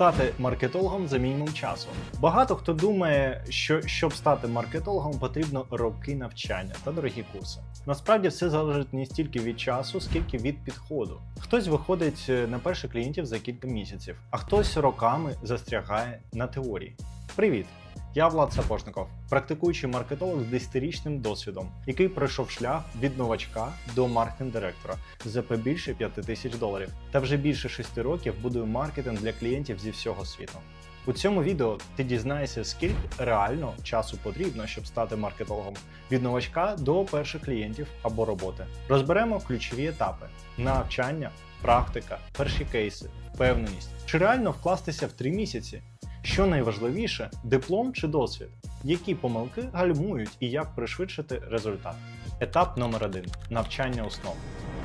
стати маркетологом за мінімум часу. Багато хто думає, що щоб стати маркетологом, потрібно роки навчання та дорогі курси. Насправді все залежить не стільки від часу, скільки від підходу. Хтось виходить е, на перших клієнтів за кілька місяців, а хтось роками застрягає на теорії. Привіт! Я Влад Сапожников, практикуючий маркетолог з 10-річним досвідом, який пройшов шлях від новачка до маркетинг-директора за побільше 5 тисяч доларів, та вже більше 6 років будую маркетинг для клієнтів зі всього світу. У цьому відео ти дізнаєшся, скільки реально часу потрібно, щоб стати маркетологом від новачка до перших клієнтів або роботи. Розберемо ключові етапи: навчання, практика, перші кейси, впевненість. Чи реально вкластися в 3 місяці? Що найважливіше диплом чи досвід? Які помилки гальмують і як пришвидшити результат? Етап номер один навчання основ.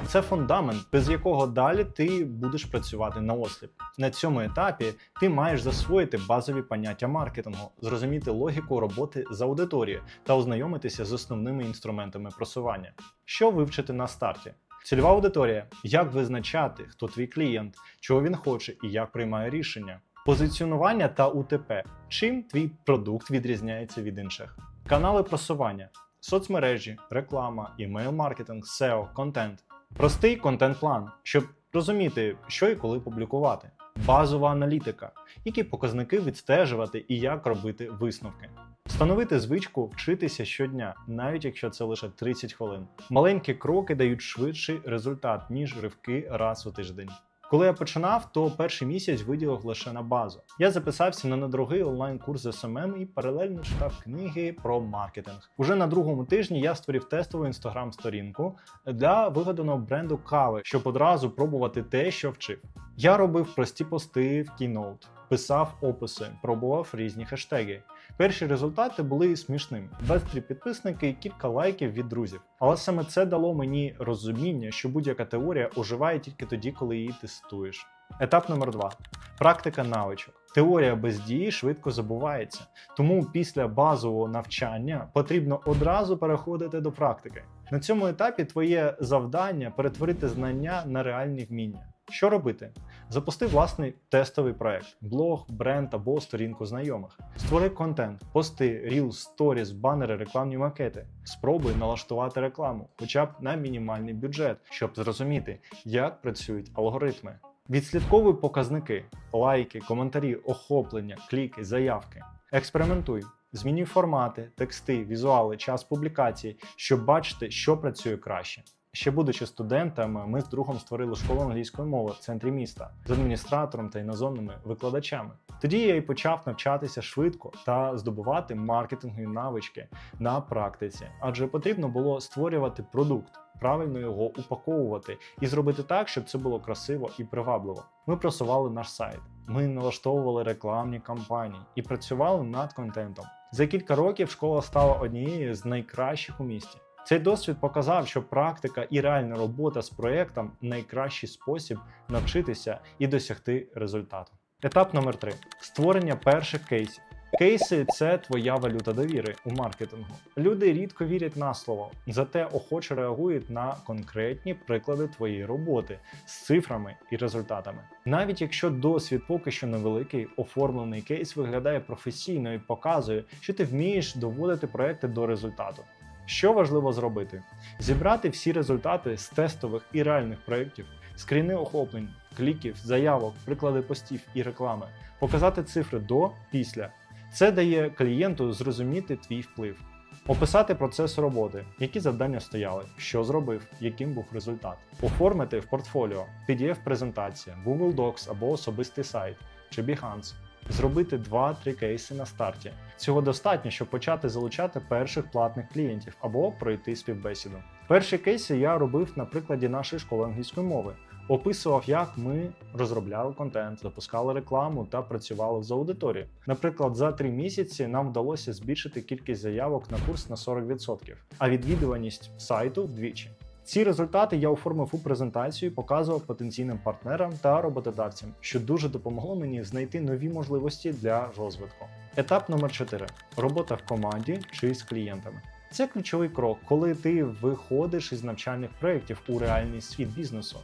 Це фундамент, без якого далі ти будеш працювати на осліп. На цьому етапі ти маєш засвоїти базові поняття маркетингу, зрозуміти логіку роботи з аудиторією та ознайомитися з основними інструментами просування. Що вивчити на старті? Цільова аудиторія, як визначати, хто твій клієнт, чого він хоче і як приймає рішення. Позиціонування та УТП. Чим твій продукт відрізняється від інших? Канали просування, соцмережі, реклама, імейл-маркетинг, SEO, контент. Простий контент-план, щоб розуміти, що і коли публікувати. Базова аналітика, які показники відстежувати і як робити висновки. Встановити звичку вчитися щодня, навіть якщо це лише 30 хвилин. Маленькі кроки дають швидший результат, ніж ривки раз у тиждень. Коли я починав, то перший місяць виділив лише на базу. Я записався на недорогий онлайн-курс SMM і паралельно читав книги про маркетинг. Уже на другому тижні я створив тестову інстаграм-сторінку для вигаданого бренду кави, щоб одразу пробувати те, що вчив. Я робив прості пости в Keynote, писав описи, пробував різні хештеги. Перші результати були смішними: 23 підписники і кілька лайків від друзів. Але саме це дало мені розуміння, що будь-яка теорія оживає тільки тоді, коли її тестуєш. Етап номер 2 практика навичок. Теорія без дії швидко забувається, тому після базового навчання потрібно одразу переходити до практики. На цьому етапі твоє завдання перетворити знання на реальні вміння. Що робити? Запусти власний тестовий проект, блог, бренд або сторінку знайомих. Створи контент, пости, ріл, сторіс, банери, рекламні макети. Спробуй налаштувати рекламу, хоча б на мінімальний бюджет, щоб зрозуміти, як працюють алгоритми. Відслідковуй показники, лайки, коментарі, охоплення, кліки, заявки. Експериментуй. Змінюй формати, тексти, візуали, час публікації, щоб бачити, що працює краще. Ще будучи студентами, ми з другом створили школу англійської мови в центрі міста з адміністратором та іноземними викладачами. Тоді я і почав навчатися швидко та здобувати маркетингові навички на практиці, адже потрібно було створювати продукт, правильно його упаковувати і зробити так, щоб це було красиво і привабливо. Ми просували наш сайт, ми налаштовували рекламні кампанії і працювали над контентом. За кілька років школа стала однією з найкращих у місті. Цей досвід показав, що практика і реальна робота з проєктом найкращий спосіб навчитися і досягти результату. Етап номер 3 створення перших кейсів. Кейси це твоя валюта довіри у маркетингу. Люди рідко вірять на слово, зате охоче реагують на конкретні приклади твоєї роботи з цифрами і результатами. Навіть якщо досвід поки що невеликий, оформлений кейс виглядає професійно і показує, що ти вмієш доводити проекти до результату. Що важливо зробити? Зібрати всі результати з тестових і реальних проєктів, скріни охоплень, кліків, заявок, приклади постів і реклами, показати цифри до, після. Це дає клієнту зрозуміти твій вплив, описати процес роботи, які завдання стояли, що зробив, яким був результат, оформити в портфоліо, PDF-презентація, Google Docs або особистий сайт чи Behance. Зробити 2-3 кейси на старті. Цього достатньо, щоб почати залучати перших платних клієнтів або пройти співбесіду. Перші кейси я робив на прикладі нашої школи англійської мови. Описував, як ми розробляли контент, запускали рекламу та працювали з аудиторією. Наприклад, за три місяці нам вдалося збільшити кількість заявок на курс на 40%, а відвідуваність сайту вдвічі. Ці результати я оформив у презентацію, показував потенційним партнерам та роботодавцям, що дуже допомогло мені знайти нові можливості для розвитку. Етап номер 4 робота в команді чи з клієнтами. Це ключовий крок, коли ти виходиш із навчальних проєктів у реальний світ бізнесу.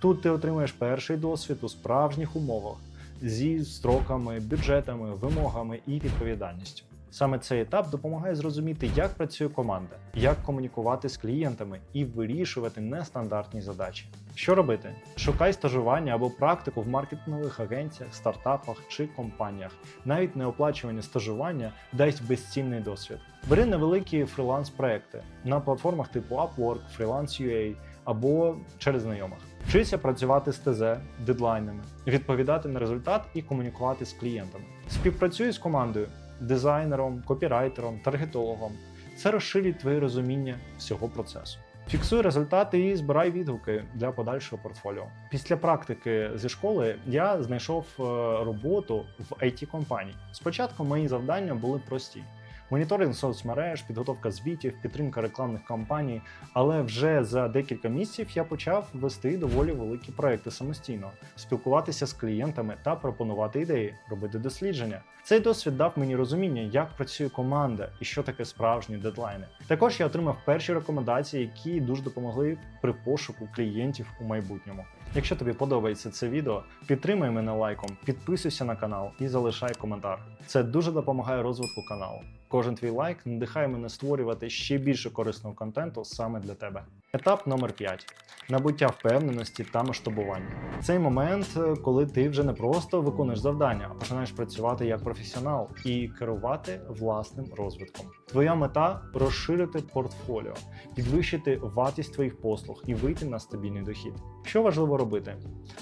Тут ти отримуєш перший досвід у справжніх умовах, зі строками, бюджетами, вимогами і відповідальністю. Саме цей етап допомагає зрозуміти, як працює команда, як комунікувати з клієнтами і вирішувати нестандартні задачі. Що робити? Шукай стажування або практику в маркетингових агенціях, стартапах чи компаніях. Навіть неоплачувані стажування дасть безцінний досвід. Бери невеликі фріланс-проекти на платформах типу Upwork, Freelance.ua або через знайомих. Вчися працювати з ТЗ, дедлайнами, відповідати на результат і комунікувати з клієнтами. Співпрацюй з командою, дизайнером, копірайтером, таргетологом. Це розширить твоє розуміння всього процесу. Фіксуй результати і збирай відгуки для подальшого портфоліо. Після практики зі школи я знайшов е, роботу в it компанії Спочатку мої завдання були прості: моніторинг соцмереж, підготовка звітів, підтримка рекламних кампаній. Але вже за декілька місяців я почав вести доволі великі проекти самостійно, спілкуватися з клієнтами та пропонувати ідеї, робити дослідження. Цей досвід дав мені розуміння, як працює команда і що таке справжні дедлайни. Також я отримав перші рекомендації, які дуже допомогли при пошуку клієнтів у майбутньому. Якщо тобі подобається це відео, підтримай мене лайком, підписуйся на канал і залишай коментар. Це дуже допомагає розвитку каналу. Кожен твій лайк надихає мене створювати ще більше корисного контенту саме для тебе. Етап номер 5. набуття впевненості та масштабування. Цей момент, е, коли ти вже не просто виконуєш завдання, а починаєш працювати як професіонал і керувати власним розвитком. Твоя мета розширити портфоліо, підвищити вартість твоїх послуг і вийти на стабільний дохід. Що важливо робити?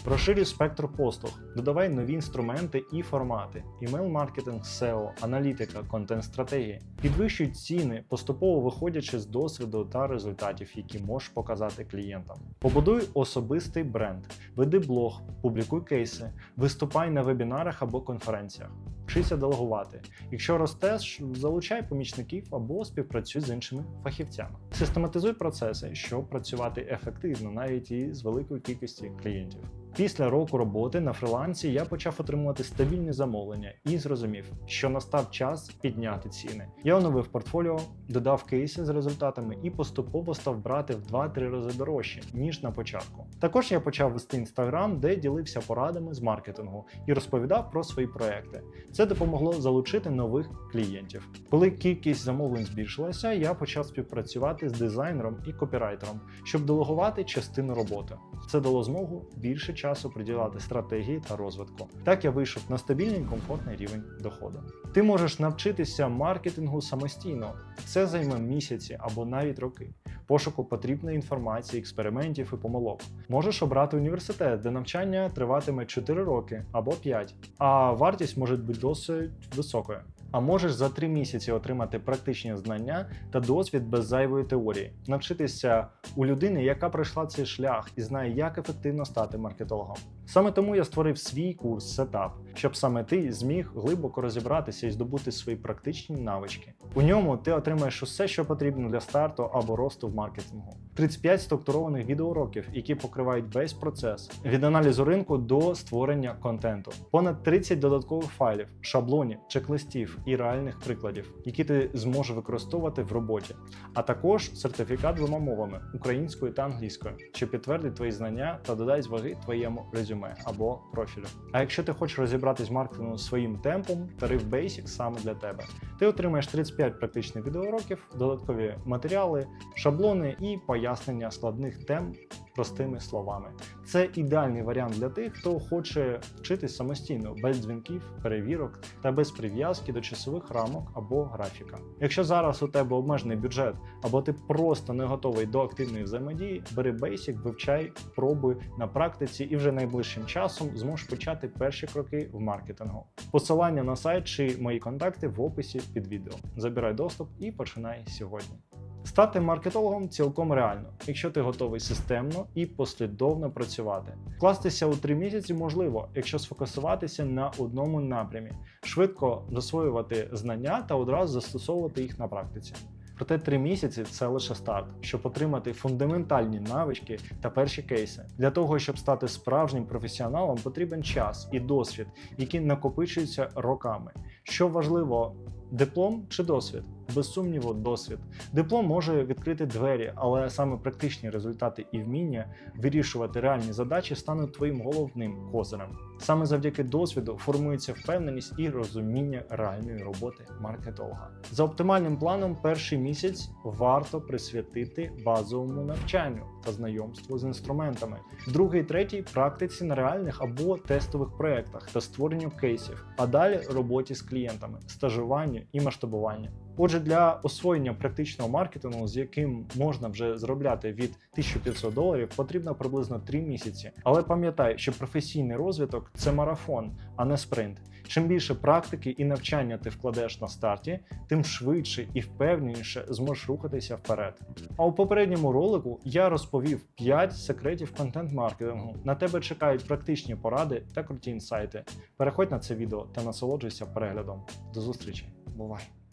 Розширюй спектр послуг, додавай нові інструменти і формати: імейл-маркетинг, SEO, аналітика, контент-стратегії. Підвищуй ціни, поступово виходячи з досвіду та результатів, які можеш показати клієнтам. Побудуй особистий бренд, веди блог, публікуй кейси, виступай на вебінарах або конференціях. Вчися делегувати. Якщо ростеш, залучай помічників або співпрацюй з іншими фахівцями. Систематизуй процеси, щоб працювати ефективно, навіть і з великою кількістю клієнтів. Після року роботи на фрилансі я почав отримувати стабільні замовлення і зрозумів, що настав час підняти ціни. Я оновив портфоліо, додав кейси з результатами і поступово став брати в 2-3 рази дорожче, ніж на початку. Також я почав вести інстаграм, де ділився порадами з маркетингу і розповідав про свої проекти. Це допомогло залучити нових клієнтів. Коли кількість замовлень збільшилася, я почав співпрацювати з дизайнером і копірайтером, щоб делегувати частину роботи. Це дало змогу більше часу приділяти стратегії та розвитку. Так я вийшов на стабільний комфортний рівень доходу. Ти можеш навчитися маркетингу самостійно. Це займе місяці або навіть роки. Пошуку потрібної інформації, експериментів і помилок. Можеш обрати університет, де навчання триватиме 4 роки або 5, а вартість може бути досить високою. А можеш за три місяці отримати практичні знання та досвід без зайвої теорії, навчитися у людини, яка пройшла цей шлях і знає, як ефективно стати маркетологом. Саме тому я створив свій курс Сетап, щоб саме ти зміг глибоко розібратися і здобути свої практичні навички. У ньому ти отримаєш усе, що потрібно для старту або росту в маркетингу. 35 структурованих відеоуроків, які покривають весь процес від аналізу ринку до створення контенту, понад 30 додаткових файлів, шаблонів, чек-листів і реальних прикладів, які ти зможеш використовувати в роботі, а також сертифікат двома мовами українською та англійською, що підтвердить твої знання та додасть ваги твоєму резюме або профілю. А якщо ти хочеш розібратись в маркетингу своїм темпом, тариф Basic саме для тебе. Ти отримаєш 35 практичних відеоуроків, додаткові матеріали, шаблони і пояснення складних тем простими словами. Це ідеальний варіант для тих, хто хоче вчитись самостійно, без дзвінків, перевірок та без прив'язки до часових рамок або графіка. Якщо зараз у тебе обмежений бюджет, або ти просто не готовий до активної взаємодії, бери Basic, вивчай, пробуй на практиці і вже найближчим часом зможеш почати перші кроки в маркетингу. Посилання на сайт чи мої контакти в описі під відео. Забирай доступ і починай сьогодні. Стати маркетологом цілком реально, якщо ти готовий системно і послідовно працювати. Вкластися у три місяці можливо, якщо сфокусуватися на одному напрямі, швидко засвоювати знання та одразу застосовувати їх на практиці. Проте три місяці це лише старт, щоб отримати фундаментальні навички та перші кейси. Для того, щоб стати справжнім професіоналом, потрібен час і досвід, які накопичуються роками. Що важливо, диплом чи досвід? Без сумніву, досвід. Диплом може відкрити двері, але саме практичні результати і вміння вирішувати реальні задачі стануть твоїм головним козирем. Саме завдяки досвіду формується впевненість і розуміння реальної роботи маркетолога. За оптимальним планом, перший місяць варто присвятити базовому навчанню та знайомству з інструментами. Другий, третій практиці на реальних або тестових проєктах та створенню кейсів, а далі роботі з клієнтами, стажуванню і масштабуванню. Отже, для освоєння практичного маркетингу, з яким можна вже заробляти від 1500 доларів, потрібно приблизно 3 місяці. Але пам'ятай, що професійний розвиток це марафон, а не спринт. Чим більше практики і навчання ти вкладеш на старті, тим швидше і впевненіше зможеш рухатися вперед. А у попередньому ролику я розповів 5 секретів контент-маркетингу. На тебе чекають практичні поради та круті інсайти. Переходь на це відео та насолоджуйся переглядом. До зустрічі, бувай!